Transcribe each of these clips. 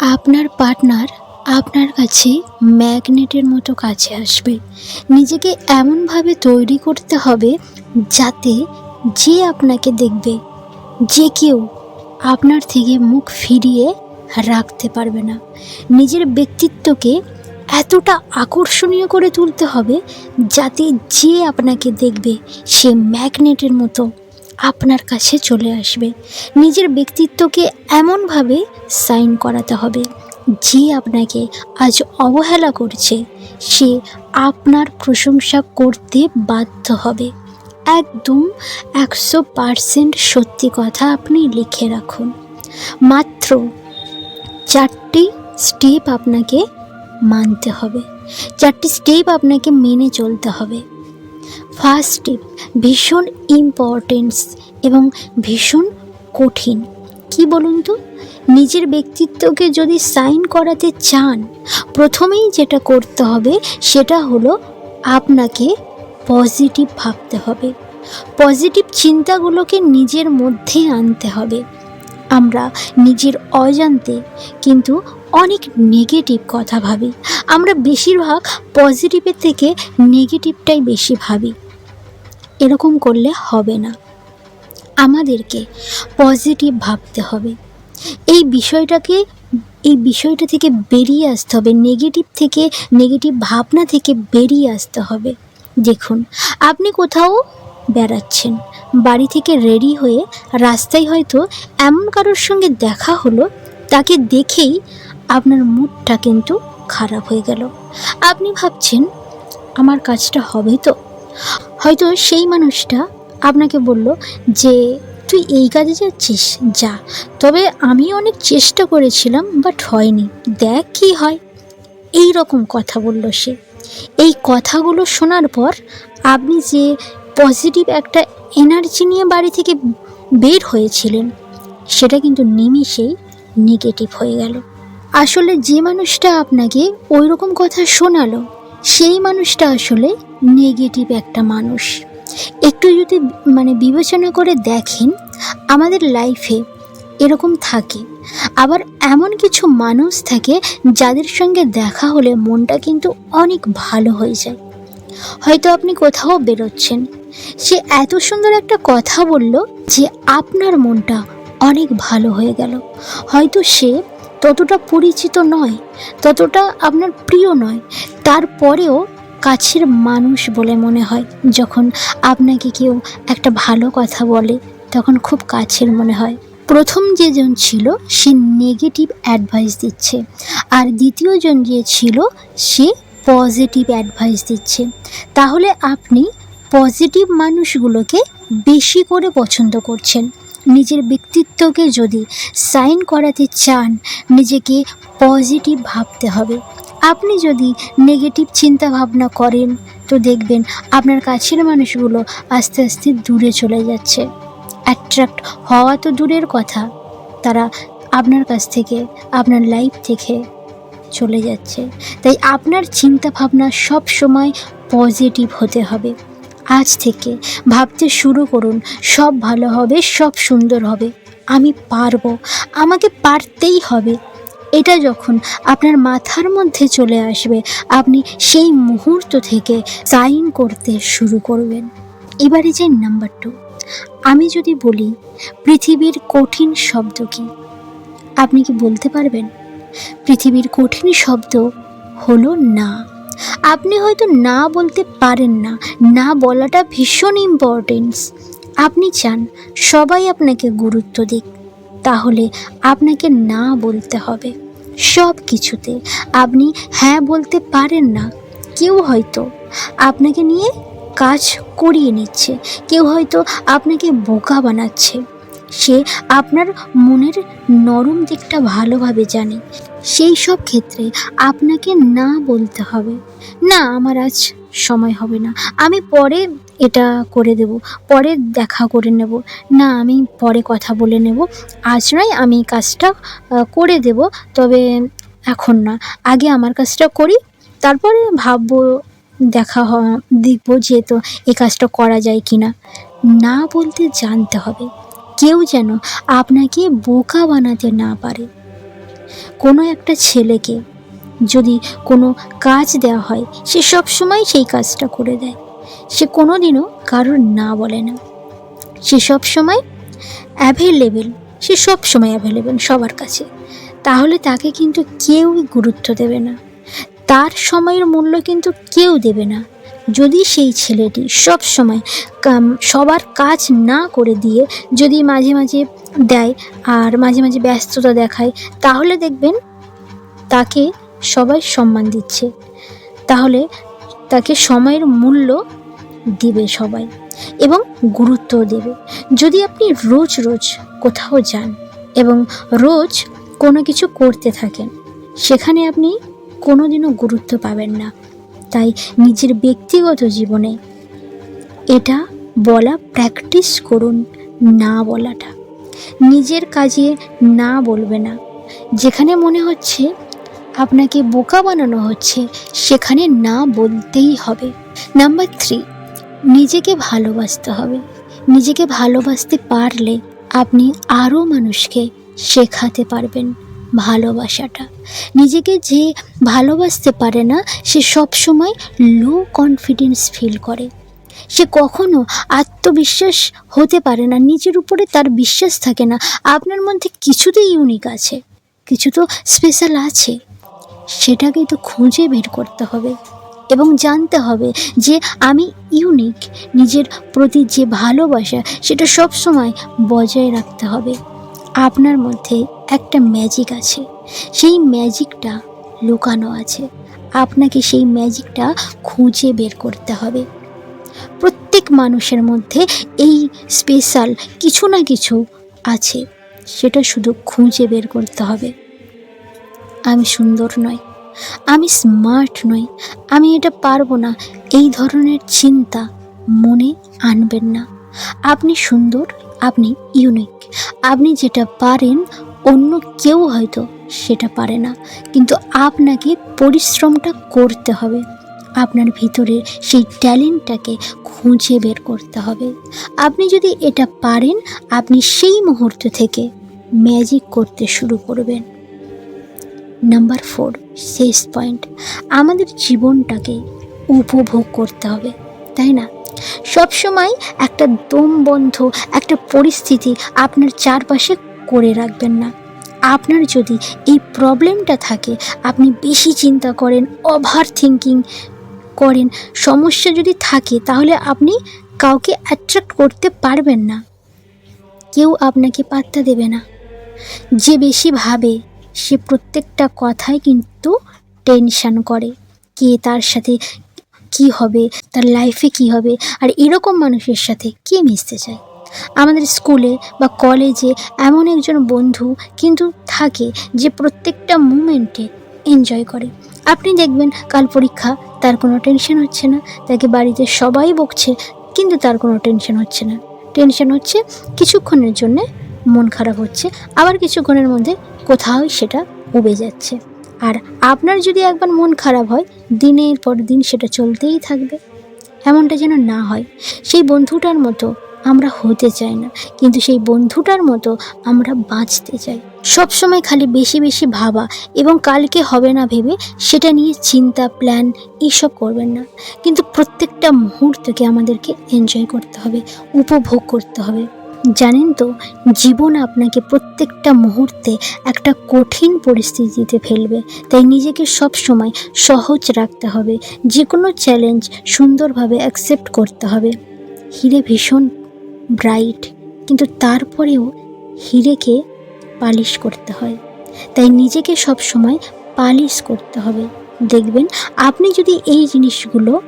আপনার পার্টনার আপনার কাছে ম্যাগনেটের মতো কাছে আসবে। নিজেকে এমনভাবে তৈরি করতে হবে যাতে যে আপনাকে দেখবে, যে কেউ আপনার থেকে মুখ ফিরিয়ে রাখতে পারবে না। নিজের ব্যক্তিত্বকে এতটা আকর্ষণীয় করে তুলতে হবে যাতে যে আপনাকে দেখবে সে ম্যাগনেটের মতো আপনার কাছে চলে আসবে। নিজের ব্যক্তিত্বকে এমনভাবে সাইন করাতে হবে, যে আপনাকে আজ অবহেলা করছে, সে আপনার প্রশংসা করতে বাধ্য হবে। একদম একশো পারসেন্ট সত্যি কথা আপনি লিখে রাখুন। মাত্র চারটি স্টেপ আপনাকে মানতে হবে, চারটি স্টেপ আপনাকে মেনে চলতে হবে। ফার্স্ট স্টেপ ভীষণ ইম্পর্টেন্স এবং ভীষণ কঠিন। কি বলুন তো? নিজের ব্যক্তিত্বকে যদি সাইন করাতে চান, প্রথমেই যেটা করতে হবে সেটা হলো আপনাকে পজিটিভ ভাবতে হবে। পজিটিভ চিন্তাগুলোকে নিজের মধ্যে আনতে হবে। আমরা নিজের অজান্তে কিন্তু অনেক নেগেটিভ কথা ভাবি। আমরা বেশিরভাগ পজিটিভের থেকে নেগেটিভটাই বেশি ভাবি। এরকম করলে হবে না। আমাদেরকে পজিটিভ ভাবতে হবে। এই বিষয়টাকে, এই বিষয়টা থেকে বেরিয়ে আসতে হবে। নেগেটিভ থেকে নেগেটিভ ভাবনা থেকে বেরিয়ে আসতে হবে। দেখুন, আপনি কোথাও বেড়াচ্ছেন, বাড়ি থেকে রেডি হয়ে রাস্তায় হয়তো এমন কারোর সঙ্গে দেখা হলো, তাকে দেখেই আপনার মুডটা কিন্তু খারাপ হয়ে গেল। আপনি ভাবছেন, আমার কাজটা হবে তো? হয়তো সেই মানুষটা আপনাকে বলল যে, তুই এই কাজে যাচ্ছিস? যা। তবে আমি অনেক চেষ্টা করেছিলাম, বাট হয়নি। দেখ কি হয়। এই রকম কথা বলল সে। এই কথাগুলো শোনার পর আপনি যে পজিটিভ একটা এনার্জি নিয়ে বাড়ি থেকে বের হয়েছিলেন, সেটা কিন্তু নিমিষেই নেগেটিভ হয়ে গেল। আসলে যে মানুষটা আপনাকে ওই রকম কথা শোনালো সেই মানুষটা আসলে নেগেটিভ একটা মানুষ। একটু যদি মানে বিবেচনা করে দেখেন, আমাদের লাইফে এরকম থাকে। আবার এমন কিছু মানুষ থাকে যাদের সঙ্গে দেখা হলে মনটা কিন্তু অনেক ভালো হয়ে যায়। হয়তো আপনি কোথাও বেরোচ্ছেন, সে এত সুন্দর একটা কথা বলল যে আপনার মনটা অনেক ভালো হয়ে গেল। হয়তো সে ততটা পরিচিত নয়, ততটা আপনার প্রিয় নয়। তারপরেও কাছের মানুষ বলে মনে হয়, যখন আপনাকে কেউ একটা ভালো কথা বলে, তখন খুব কাছের মনে হয়। প্রথম যেজন ছিল, সে নেগেটিভ অ্যাডভাইস দিচ্ছে। আর দ্বিতীয়জন যে ছিল, সে পজিটিভ অ্যাডভাইস দিচ্ছে। তাহলে আপনি পজিটিভ মানুষগুলোকে বেশি করে পছন্দ করছেন। নিজের ব্যক্তিত্বকে যদি সাইন করাতে চান, নিজেকে পজিটিভ ভাবতে হবে। আপনি যদি নেগেটিভ চিন্তা ভাবনা করেন, তো দেখবেন আপনার কাছের মানুষগুলো আস্তে আস্তে দূরে চলে যাচ্ছে। অ্যাট্রাক্ট হওয়া তো দূরের কথা, তারা আপনার কাছ থেকে, আপনার লাইফ থেকে চলে যাচ্ছে। তাই আপনার চিন্তা ভাবনা সব সময় পজিটিভ হতে হবে। আজ থেকে ভাবতে শুরু করুন, সব ভালো হবে, সব সুন্দর হবে। আমি পারব, আমাকে পারতেই হবে। এটা যখন আপনার মাথার মধ্যে চলে আসবে, আপনি সেই মুহূর্ত থেকে সাইন করতে শুরু করবেন। এবারে যে নাম্বার টু, আমি যদি বলি পৃথিবীর কঠিন শব্দ কি? আপনি কি বলতে পারবেন? পৃথিবীর কঠিন শব্দ হলো না। আপনি হয়তো না বলতে পারেন না। না বলাটা ভীষণ ইম্পর্টেন্স আপনি চান, সবাই আপনাকে গুরুত্ব দিক। তাহলে আপনাকে না বলতে হবে। সব কিছুতে আপনি হ্যাঁ বলতে পারেন না। কেউ হয়তো আপনাকে নিয়ে কাজ করিয়ে নিচ্ছে। কেউ হয়তো আপনাকে বোকা বানাচ্ছে। সে আপনার মনের নরম দিকটা ভালোভাবে জানে। সেই সব ক্ষেত্রে আপনাকে না বলতে হবে। না, আমার আজ সময় হবে না। আমি পরে এটা করে দেব, পরে দেখা করে নেব। না, আমি পরে কথা বলে নেব। আজ নয়, আমি কাজটা করে দেব। তবে এখন না। আগে আমার কাজটা করি, তারপরে ভাববো দেখা দেখব যে তো এই কাজটা করা যায় কি না না বলতে জানতে হবে। কেউ যেন আপনাকে বোকা বানাতে না পারে। কোনো একটা ছেলেকে যদি কোনো কাজ দেওয়া হয়, সে সব সময় সেই কাজটা করে দেয়। সে কোনো দিনও কারোর না বলে না। সে সব সময় অ্যাভেলেবেল সে সব সময় অ্যাভেলেবেল সবার কাছে। তাহলে তাকে কিন্তু কেউই গুরুত্ব দেবে না। তার সময়ের মূল্য কিন্তু কেউ দেবে না। যদি সেই ছেলেটি সব সময় সবার কাজ না করে দিয়ে যদি মাঝে মাঝে দেয় আর মাঝে মাঝে ব্যস্ততা দেখায়, তাহলে দেখবেন তাকে সবাই সম্মান দিচ্ছে। তাহলে তাকে সময়ের মূল্য দিবে সবাই এবং গুরুত্ব দেবে। যদি আপনি রোজ রোজ কোথাও যান এবং রোজ কোনো কিছু করতে থাকেন, সেখানে আপনি কোনোদিনও গুরুত্ব পাবেন না। তাই নিজের ব্যক্তিগত জীবনে এটা বলা প্র্যাকটিস করুন, না বলাটা। নিজের কাজে না বলবে না। যেখানে মনে হচ্ছে আপনাকে বোকা বানানো হচ্ছে, সেখানে না বলতেই হবে। নাম্বার থ্রি নিজেকে ভালোবাসতে হবে। নিজেকে ভালোবাসতে পারলে আপনি আরও মানুষকে শেখাতে পারবেন। ভালোবাসাটা। নিজেকে যে ভালোবাসতে পারে না, সে সবসময় লো কনফিডেন্স ফিল করে। সে কখনো আত্মবিশ্বাস হতে পারে না, নিজের উপরে তার বিশ্বাস থাকে না। আপনার মধ্যে কিছু তো ইউনিক আছে, কিছু তো স্পেশাল আছে। সেটাকে তো খুঁজে বের করতে হবে এবং জানতে হবে যে আমি ইউনিক নিজের প্রতি যে ভালোবাসা, সেটা সব সময় বজায় রাখতে হবে। আপনার মধ্যে একটা ম্যাজিক আছে। সেই ম্যাজিকটা লুকানো আছে। আপনাকে সেই ম্যাজিকটা খুঁজে বের করতে হবে। প্রত্যেক মানুষের মধ্যে এই স্পেশাল কিছু না কিছু আছে। সেটা শুধু খুঁজে বের করতে হবে। আমি সুন্দর নয় আমি স্মার্ট নই। আমি এটা পারব না। এই ধরনের চিন্তা মনে আনবেন না। আপনি সুন্দর, আপনি ইউনিক আপনি যেটা পারেন, অন্য কেউ হয়তো সেটা পারে না। কিন্তু আপনাকে পরিশ্রমটা করতে হবে। আপনার ভিতরে সেই ট্যালেন্টটাকে খুঁজে বের করতে হবে। আপনি যদি এটা পারেন, আপনি সেই মুহূর্ত থেকে ম্যাজিক করতে শুরু করবেন। নাম্বার ফোর শেষ পয়েন্ট আমাদের জীবনটাকে উপভোগ করতে হবে, তাই না? সবসময় একটা দম বন্ধ একটা পরিস্থিতি আপনার চারপাশে করে রাখবেন না। আপনার যদি এই প্রবলেমটা থাকে, আপনি বেশি চিন্তা করেন ওভার থিঙ্কিং করেন, সমস্যা যদি থাকে, তাহলে আপনি কাউকে অ্যাট্রাক্ট করতে পারবেন না। কেউ আপনাকে পাত্তা দেবে না। যে বেশি ভাবে, সে প্রত্যেকটা কথাই কিন্তু টেনশান করে। কে তার সাথে কি হবে? তার লাইফে কি হবে? আর এরকম মানুষের সাথে কে মিশতে চায়? আমাদের স্কুলে বা কলেজে এমন একজন বন্ধু কিন্তু থাকে যে প্রত্যেকটা মুমেন্টে এনজয় করে। আপনি দেখবেন কাল পরীক্ষা, তার কোনো টেনশন হচ্ছে না। তাকে বাড়িতে সবাই বকছে, কিন্তু তার কোনো টেনশন হচ্ছে না। টেনশন হচ্ছে কিছুক্ষণের জন্যে মন খারাপ হচ্ছে, আবার কিছুক্ষণের মধ্যে কোথাও সেটা উবে যাচ্ছে। আর আপনার যদি একবার মন খারাপ হয়, দিনের পর দিন সেটা চলতেই থাকবে। এমনটা যেন না হয়। সেই বন্ধুটার মতো আমরা হতে চাই না, কিন্তু সেই বন্ধুটার মতো আমরা বাঁচতে চাই। সব সময় খালি বেশি বেশি ভাবা এবং কালকে হবে না ভেবে সেটা নিয়ে চিন্তা প্ল্যান এইসব করবেন না। কিন্তু প্রত্যেকটা মুহূর্তকে আমাদেরকে এনজয় করতে হবে, উপভোগ করতে হবে। জানেন তো, জীবন আপনাকে প্রত্যেকটা মুহূর্তে একটা কঠিন পরিস্থিতিতে ফেলবে। তাই নিজেকে সব সময় সহজ রাখতে হবে। যে কোনো চ্যালেঞ্জ সুন্দরভাবে অ্যাকসেপ্ট করতে হবে। হিরে ভীষণ ব্রাইট কিন্তু তারপরেও হিরেকে পালিশ করতে হয়। তাই নিজেকে সব সময় পালিশ করতে হবে। দেখবেন, আপনি যদি এই জিনিসগুলো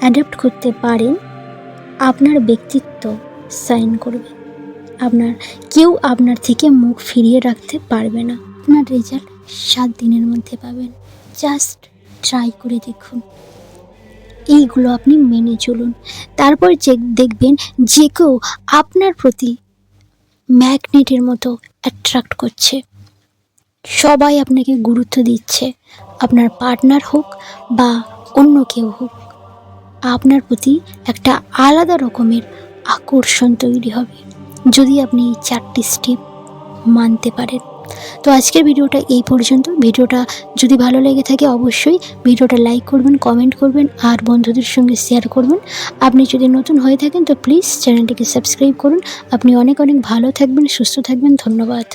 অ্যাডাপ্ট করতে পারেন, আপনার ব্যক্তিত্ব সাইন করবে। আপনার, কেউ আপনার থেকে মুখ ফিরিয়ে রাখতে পারবে না। আপনার রেজাল্ট সাত দিনের মধ্যে পাবেন। জাস্ট ট্রাই করে দেখুন। এইগুলো আপনি মেনে চলুন। তারপর যে দেখবেন যে কেউ আপনার প্রতি ম্যাগনেটের মতো অ্যাট্রাক্ট করছে। সবাই আপনাকে গুরুত্ব দিচ্ছে। আপনার পার্টনার হোক বা অন্য কেউ হোক, আপনার প্রতি একটা আলাদা রকমের আকর্ষণ তৈরি হবে। যদি আপনি এই চারটি স্টেপ মানতে পারেন। তো আজকের ভিডিওটা এই পর্যন্ত। ভিডিওটা যদি ভালো লেগে থাকে অবশ্যই ভিডিওটা লাইক করবেন কমেন্ট করবেন, আর বন্ধুদের সঙ্গে শেয়ার করবেন। আপনি যদি নতুন হয়ে থাকেন তো প্লিজ চ্যানেলটিকে সাবস্ক্রাইব করুন। আপনি অনেক অনেক ভালো থাকবেন, সুস্থ থাকবেন। ধন্যবাদ।